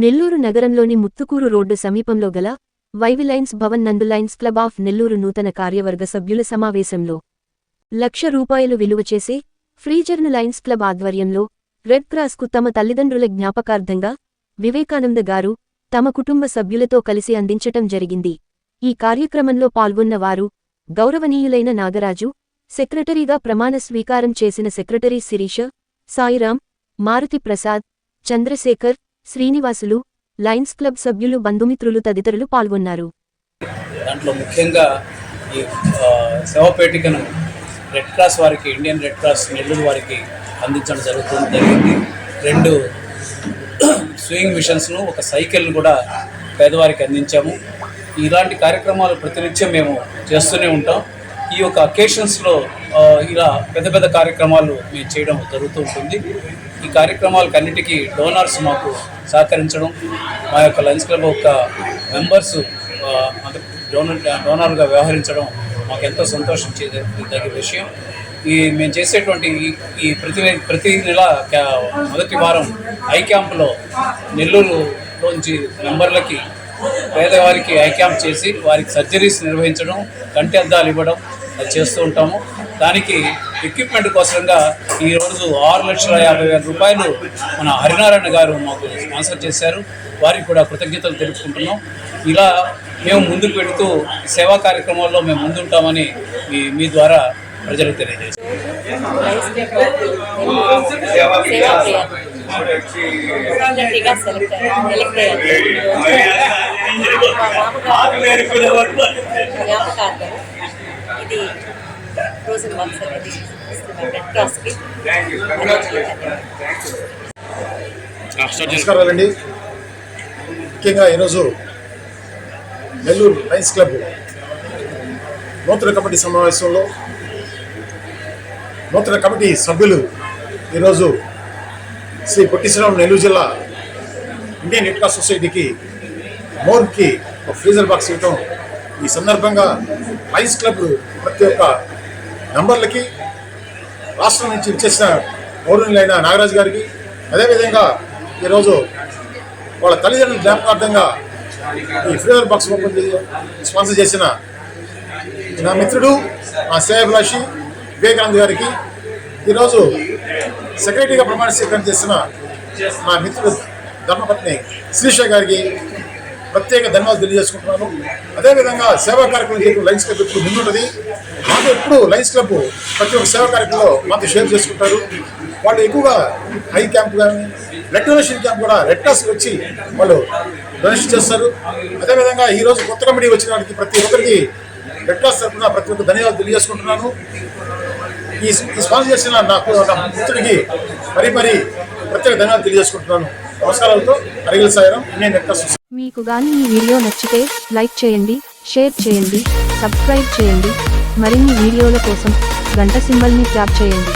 నెల్లూరు నగరంలోని ముత్తుకూరు రోడ్డు సమీపంలో గల వైవిలైన్స్ భవన్ నందు లైన్స్ క్లబ్ ఆఫ్ నెల్లూరు నూతన కార్యవర్గ సభ్యుల సమావేశంలో లక్ష రూపాయలు విలువ చేసే ఫ్రీజర్న్ లైన్స్ క్లబ్ ఆధ్వర్యంలో రెడ్ క్రాస్కు తమ తల్లిదండ్రుల జ్ఞాపకార్థంగా వివేకానంద గారు తమ కుటుంబ సభ్యులతో కలిసి అందించటం జరిగింది. ఈ కార్యక్రమంలో పాల్గొన్న వారు గౌరవనీయులైన నాగరాజు సెక్రటరీగా ప్రమాణ స్వీకారం చేసిన secretary Sirisha Sairam Maruthi Prasad Chandrasekhar Srinivasulu Lions club సభ్యులు బంధుమిత్రులు తదితరులు పాల్గొన్నారు. దాంట్లో ముఖ్యంగా ఈ శవపేటికను రెడ్ క్రాస్ వారికి ఇండియన్ రెడ్ క్రాస్ నెల్లూరు వారికి అందించడం జరుగుతుంది. జరిగింది. రెండు స్వింగ్ మిషన్స్ను ఒక సైకిల్ను కూడా పేదవారికి అందించాము. ఇలాంటి కార్యక్రమాలు ప్రతినిత్యం మేము చేస్తూనే ఉంటాం. ఈ యొక్క అకేషన్స్లో ఇలా పెద్ద పెద్ద కార్యక్రమాలు మేము చేయడం జరుగుతూ ఉంటుంది. ఈ కార్యక్రమాలకు అన్నిటికీ డోనర్స్ మాకు సహకరించడం మా యొక్క లంచ్ క్లబ్ యొక్క మెంబర్స్ డోనర్ డోనర్గా వ్యవహరించడం మాకు ఎంతో సంతోషించేదగ్గ విషయం. ఈ మేము చేసేటువంటి ఈ- ఈ ప్రతి ప్రతి నెల క్యా- మొదటి వారం ఐ క్యాంపులో నెల్లూరులోంచి మెంబర్లకి పేదవారికి ఐ క్యాంప్ చేసి వారికి సర్జరీస్ నిర్వహించడం కంటి అద్దాలు ఇవ్వడం చేస్తూ ఉంటాము. దానికి ఎక్విప్మెంట్ కోసంగా ఈరోజు ఆరు లక్షల యాభై వేల రూపాయలు మన హరినారాయణ గారు మాకు స్పాన్సర్ చేశారు. వారికి కూడా కృతజ్ఞతలు తెలుపుకుంటున్నాం. ఇలా మేము ముందుకు పెడుతూ సేవా కార్యక్రమాల్లో మేము ముందుంటామని మీ మీ ద్వారా ప్రజలకు తెలియజేస్తాం ఇది రోజన్ బాక్స్ అనేది రెడ్ క్రాస్కి నమస్కారాలండి. ముఖ్యంగా ఈరోజు నెల్లూరు లయన్స్ క్లబ్ నూతన కమిటీ సమావేశంలో నూతన కమిటీ సభ్యులు ఈరోజు శ్రీ పొట్టిశ్రావు నెల్లూరు జిల్లా ఇండియన్ రెడ్ క్రాస్ సొసైటీకి మోర్కి ఒక ఫ్రీజర్ బాక్స్ ఇవ్వటం ఈ సందర్భంగా లైన్స్ క్లబ్ ప్రతి ఒక్క నంబర్లకి రాష్ట్రం నుంచి ఇచ్చేసిన పౌరులైన నాగరాజు గారికి అదేవిధంగా ఈరోజు వాళ్ళ తల్లిదండ్రుల జ్ఞాపకార్థంగా ఈ ఫ్రీవర్ బాక్స్ ఓపెన్ చేసి స్పాన్సర్ చేసిన నా మిత్రుడు మా సేవాభిలాషి వివేకానంద్ గారికి ఈరోజు సెక్రటరీగా ప్రమాణ స్వీకారం చేసిన మా మిత్రుడు ధర్మపత్ని శ్రీష గారికి ప్రత్యేక ధన్యవాదాలు తెలియజేసుకుంటున్నాను. అదేవిధంగా సేవా కార్యక్రమం చేయడం లైన్స్ క్లబ్ ఎప్పుడు ముందుంటుంది. మాకు ఎప్పుడు లైన్స్ క్లబ్ ప్రతి ఒక్క సేవా కార్యక్రమంలో మాతో షేర్ చేసుకుంటారు. వాళ్ళు ఎక్కువగా హై క్యాంప్ కానీ బ్లడ్ డొనేషన్ క్యాంప్ కూడా రెడ్ క్రాస్ వచ్చి వాళ్ళు డొనేషన్ చేస్తారు. అదేవిధంగా ఈరోజు కొత్త కమిటీ వచ్చిన వారికి ప్రతి ఒక్కరికి రెడ్ క్రాస్ తరఫున ప్రతి ఒక్క ధన్యవాదాలు తెలియజేసుకుంటున్నాను. ఈ ఈ స్పాన్సర్ చేసిన నాకు నా మిత్రుడికి మరీ మరీ ప్రత్యేక ధన్యవాదాలు తెలియజేసుకుంటున్నాను. నమస్కారాలతో అడిగిన సాయం నేను మీకు గాని ఈ వీడియో నచ్చితే లైక్ చేయండి షేర్ చేయండి సబ్స్క్రైబ్ చేయండి. మరిన్ని వీడియోల కోసం గంట సింబల్ని ట్యాప్ చేయండి.